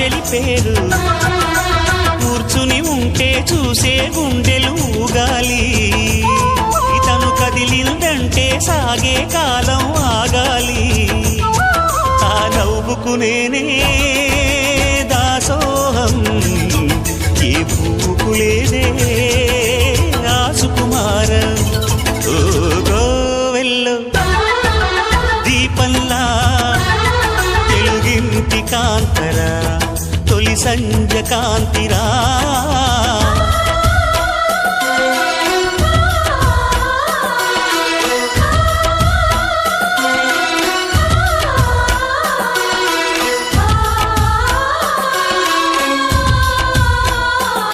చెలి పేరు. కూర్చుని ఉంటే చూసే గుండెలు ఊగాలి. ఇతను కదిలిందంటే సాగే కాలం ఆగాలి. ఆ నవ్వుకునేనే దాసోహం. ఏ పూకులేదే రాసుకుమారం కాంతరా. సంజకాంతిరా